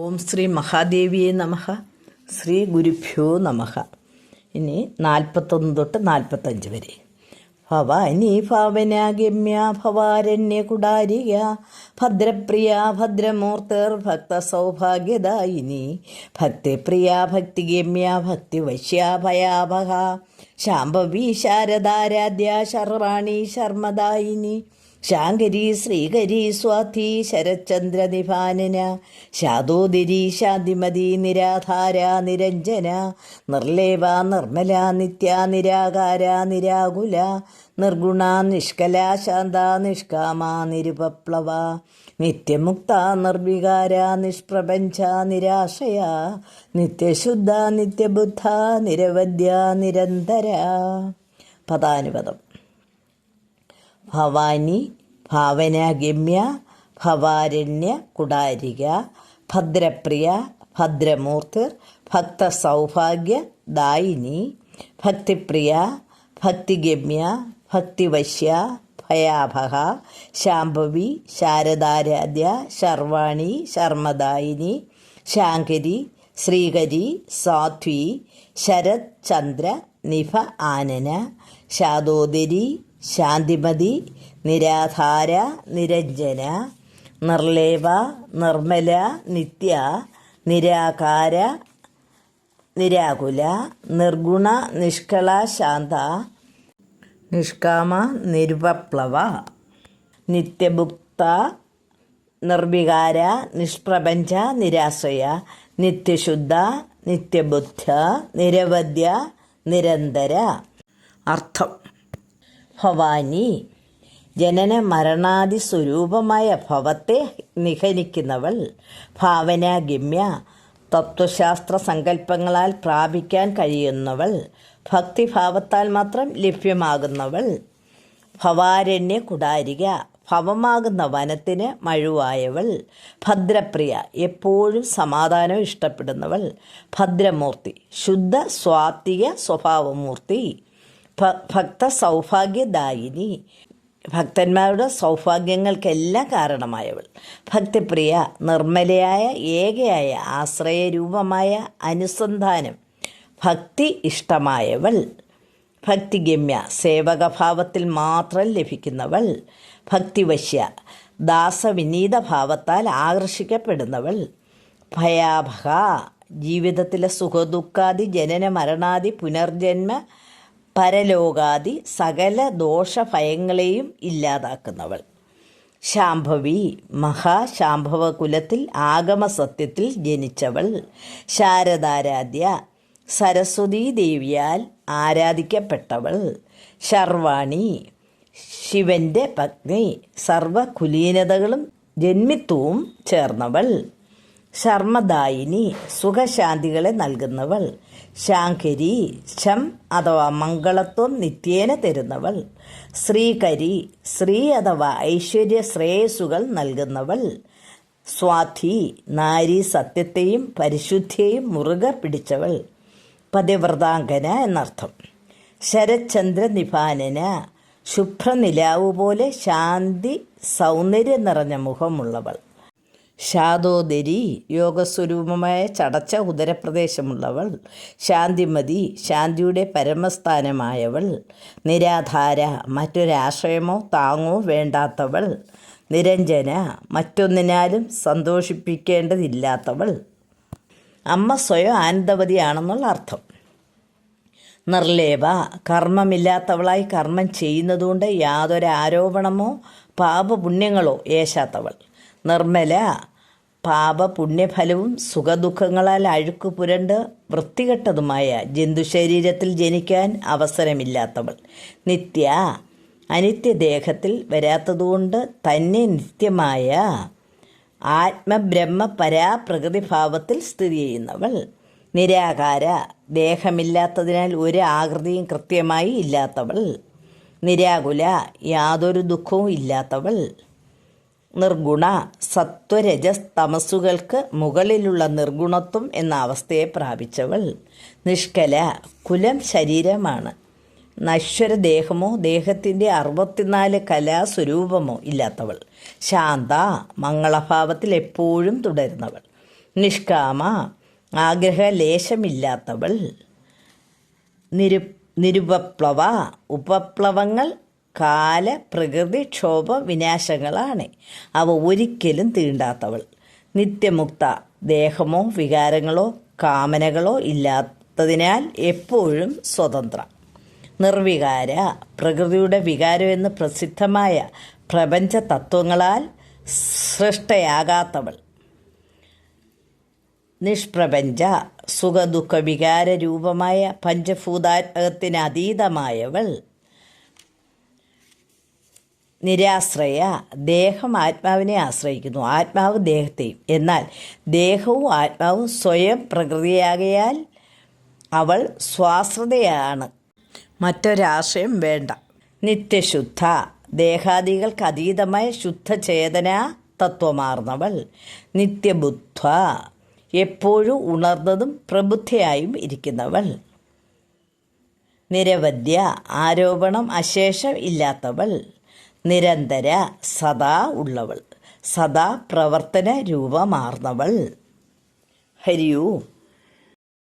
ഓം ശ്രീ മഹാദേവിയെ നമഹ ശ്രീ ഗുരുഭ്യോ നമഹ ഇനി നാൽപ്പത്തൊന്ന് തൊട്ട് നാൽപ്പത്തഞ്ച് വരെ. ഭവാനി ഭാവനാഗമ്യ ഭവാരണ്യ കുടാരിക. ഭദ്രപ്രിയ ഭദ്രമൂർത്തേർ ഭക്ത സൗഭാഗ്യദായിനി. ഭക്തിപ്രിയ ഭക്തിഗമ്യ ഭക്തിവശ്യ ഭയാഭക ശാംഭവി ശാരദാരാധ്യ ശർവാണി ശർമ്മദായിനി. ശാങ്കരി ശ്രീകരി സ്വാധി ശരചന്ദ്ര നിഭാനന ശാദോദരി ശാന്തിമതി നിരാധാര നിരഞ്ജന നിർലേവ നിർമ്മല നിത്യ നിരാകാര നിരാകുല നിർഗുണ നിഷ്കല ശാന്ത നിഷ്കാമ നിരുപപ്ലവ നിത്യമുക്ത നിർവികാര നിഷ്പ്രപഞ്ച നിരാശയ നിത്യശുദ്ധ നിത്യബുദ്ധ നിരവധ്യ നിരന്തര. പദാനുപദം. ഭവാനി ഭാവനാഗമ്യ ഭവാരണ്യ കുടാരിക ഭദ്രപ്രിയ ഭദ്രമൂർത്തിർ ഭക്തസൗഭാഗ്യ ദായിനി ഭക്തിപ്രിയ ഭക്തിഗമ്യ ഭക്തിവശ്യ ഭയാഭഹ ശാംഭവി ശാരദാരാധ്യ ശർവാണി ശർമ്മദായിനി ശാങ്കരി ശ്രീകരി സാധ്വി ശരത് ചന്ദ്ര നിഭ ആനന ശാദോദരി ശാന്തിമതി നിരാധാര നിരഞ്ജന നിർലേവ നിർമ്മല നിത്യ നിരാകാര നിരാകുല നിർഗുണ നിഷ്കള ശാന്ത നിഷ്കാമ നിരുപപ്ലവ നിത്യഭുക്ത നിർവികാര നിഷ്പ്രപഞ്ച നിരാശ്രയ നിത്യശുദ്ധ നിത്യബുദ്ധ നിരവധ്യ നിരന്തര. അർത്ഥം. ഭവാനി ജനന മരണാദി സ്വരൂപമായ ഭവത്തെ നിഹനിക്കുന്നവൾ ഭാവനാഗമ്യ തത്വശാസ്ത്ര സങ്കല്പങ്ങളാൽ പ്രാപിക്കാൻ കഴിയുന്നവൾ ഭക്തിഭാവത്താൽ മാത്രം ലഭ്യമാകുന്നവൾ. ഭവാരണ്യ കുടാരിക ഭവമാകുന്ന വനത്തിന് മഴുവായവൾ. ഭദ്രപ്രിയ എപ്പോഴും സമാധാനം ഇഷ്ടപ്പെടുന്നവൾ. ഭദ്രമൂർത്തി ശുദ്ധ സ്വാത്വിക സ്വഭാവമൂർത്തി. ഭക്ത സൗഭാഗ്യദായിനി. ഭക്തന്മാരുടെ സൗഭാഗ്യങ്ങൾക്കെല്ലാം കാരണമായവൾ. ഭക്തിപ്രിയ നിർമ്മലയായ ഏകയായ ആശ്രയരൂപമായ അനുസന്ധാനം ഭക്തി ഇഷ്ടമായവൾ. ഭക്തിഗമ്യ സേവകഭാവത്തിൽ മാത്രം ലഭിക്കുന്നവൾ. ഭക്തിവശ്യ ദാസവിനീത ഭാവത്താൽ ആകർഷിക്കപ്പെടുന്നവൾ. ഭയാഭക ജീവിതത്തിലെ സുഖദുഃഖാദി ജനന മരണാദി പുനർജന്മ പരലോകാദി സകല ദോഷഭയങ്ങളെയും ഇല്ലാതാക്കുന്നവൾ. ശാംഭവി മഹാശാംഭവ കുലത്തിൽ ആഗമസത്യത്തിൽ ജനിച്ചവൾ. ശാരദാരാധ്യ സരസ്വതീ ദേവിയാൽ ആരാധിക്കപ്പെട്ടവൾ. ശർവാണി ശിവന്റെ പത്നി. സർവകുലീനതകളും ജന്മിത്വവും ചേർന്നവൾ. ശർമ്മദായിനി സുഖശാന്തികളെ നൽകുന്നവൾ. ശാങ്കരി ശം അഥവാ മംഗളത്വം നിത്യേന തരുന്നവൾ. ശ്രീകരി ശ്രീ അഥവാ ഐശ്വര്യ ശ്രേയസ്സുകൾ നൽകുന്നവൾ. സ്വാധി നാരി സത്യത്തെയും പരിശുദ്ധിയെയും മുറുകെ പിടിച്ചവൾ. പതിവ്രതാംഗന എന്നർത്ഥം. ശരചന്ദ്ര നിഭാനന ശുഭ്രനിലാവ് പോലെ ശാന്തി സൗന്ദര്യം നിറഞ്ഞ മുഖമുള്ളവൾ. ശാദോദരി യോഗസ്വരൂപമായ ചടച്ച ഉദരപ്രദേശമുള്ളവൾ. ശാന്തിമതി ശാന്തിയുടെ പരമസ്ഥാനമായവൾ. നിരാധാര മറ്റൊരാശ്രയമോ താങ്ങോ വേണ്ടാത്തവൾ. നിരഞ്ജന മറ്റൊന്നിനാലും സന്തോഷിപ്പിക്കേണ്ടതില്ലാത്തവൾ. അമ്മ സ്വയം ആനന്ദവതിയാണെന്നുള്ള അർത്ഥം. നിർലേപ കർമ്മമില്ലാത്തവളായി കർമ്മം ചെയ്യുന്നതുകൊണ്ട് യാതൊരു ആരോപണമോ പാപപുണ്യങ്ങളോ ഏശാത്തവൾ. നിർമ്മല പാപപുണ്യഫലവും സുഖദുഃഖങ്ങളാൽ അഴുക്ക് പുരണ്ട് വൃത്തികെട്ടതുമായ ജന്തുശരീരത്തിൽ ജനിക്കാൻ അവസരമില്ലാത്തവൾ. നിത്യ അനിത്യദേഹത്തിൽ വരാത്തതുകൊണ്ട് തന്നെ നിത്യമായ ആത്മബ്രഹ്മ പരാപ്രകൃതിഭാവത്തിൽ സ്ഥിതി ചെയ്യുന്നവൾ. നിരാകാര ദേഹമില്ലാത്തതിനാൽ ഒരു ആകൃതിയും കൃത്യമായി ഇല്ലാത്തവൾ. നിരാകുല യാതൊരു ദുഃഖവും ഇല്ലാത്തവൾ. നിർഗുണ സത്വരജസ് തമസ്സുകൾക്ക് മുകളിലുള്ള നിർഗുണത്വം എന്ന അവസ്ഥയെ പ്രാപിച്ചവൾ നിഷ്കല കുലം ശരീരമാണ്. നശ്വര ദേഹമോ ദേഹത്തിന്റെ അറുപത്തിനാല് കലാസ്വരൂപമോ ഇല്ലാത്തവൾ. ശാന്ത മംഗളഭാവത്തിൽ എപ്പോഴും തുടരുന്നവൾ. നിഷ്കാമ ആഗ്രഹലേശമില്ലാത്തവൾ നിരു നിരുപപ്ലവ ഉപപ്ലവങ്ങൾ കാല പ്രകൃതി ക്ഷോഭ വിനാശങ്ങളാണ് അവ ഒരിക്കലും തീണ്ടാത്തവൾ. നിത്യമുക്ത ദേഹമോ വികാരങ്ങളോ കാമനകളോ ഇല്ലാത്തതിനാൽ എപ്പോഴും സ്വതന്ത്ര. നിർവികാര പ്രകൃതിയുടെ വികാരം എന്ന് പ്രസിദ്ധമായ പ്രപഞ്ച തത്വങ്ങളാൽ സൃഷ്ടയാകാത്തവൾ. നിഷ്പ്രപഞ്ച സുഖദുഃഖ വികാര രൂപമായ പഞ്ചഭൂതാത്മകത്തിന് അതീതമായവൾ നിരാശ്രയ ദേഹം ആത്മാവിനെ ആശ്രയിക്കുന്നു. ആത്മാവ് ദേഹത്തെയും. എന്നാൽ ദേഹവും ആത്മാവും സ്വയം പ്രകൃതിയാകയാൽ അവൾ സ്വാശ്രതയാണ്. മറ്റൊരാശയം വേണ്ട. നിത്യശുദ്ധ. ദേഹാദികൾക്ക് അതീതമായ ശുദ്ധചേതന തത്വമാർന്നവൾ. നിത്യബുദ്ധ. എപ്പോഴും ഉണർന്നതും പ്രബുദ്ധയായും ഇരിക്കുന്നവൾ. നിരവധ്യ. ആരോപണം അശേഷം ഇല്ലാത്തവൾ. നിരന്തര സദാ ഉള്ളവൾ സദാ പ്രവർത്തന രൂപമാർന്നവൾ ഹരിയൂ